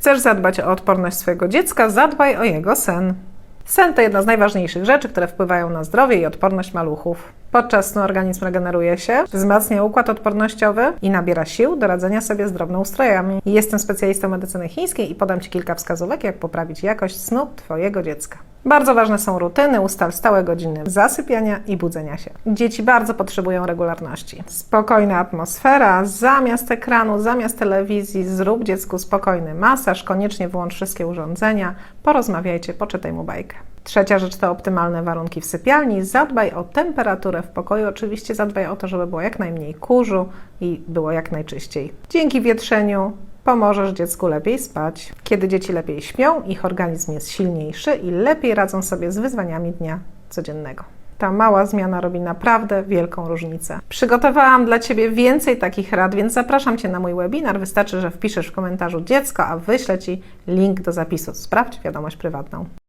Chcesz zadbać o odporność swojego dziecka? Zadbaj o jego sen. Sen to jedna z najważniejszych rzeczy, które wpływają na zdrowie i odporność maluchów. Podczas snu organizm regeneruje się, wzmacnia układ odpornościowy i nabiera sił do radzenia sobie z drobnoustrojami. Jestem specjalistą medycyny chińskiej i podam Ci kilka wskazówek, jak poprawić jakość snu Twojego dziecka. Bardzo ważne są rutyny, ustal stałe godziny zasypiania i budzenia się. Dzieci bardzo potrzebują regularności. Spokojna atmosfera, zamiast ekranu, zamiast telewizji, zrób dziecku spokojny masaż, koniecznie wyłącz wszystkie urządzenia, porozmawiajcie, poczytaj mu bajkę. Trzecia rzecz to optymalne warunki w sypialni. Zadbaj o temperaturę w pokoju. Oczywiście zadbaj o to, żeby było jak najmniej kurzu i było jak najczyściej. Dzięki wietrzeniu pomożesz dziecku lepiej spać. Kiedy dzieci lepiej śpią, ich organizm jest silniejszy i lepiej radzą sobie z wyzwaniami dnia codziennego. Ta mała zmiana robi naprawdę wielką różnicę. Przygotowałam dla Ciebie więcej takich rad, więc zapraszam Cię na mój webinar. Wystarczy, że wpiszesz w komentarzu dziecko, a wyślę Ci link do zapisu. Sprawdź wiadomość prywatną.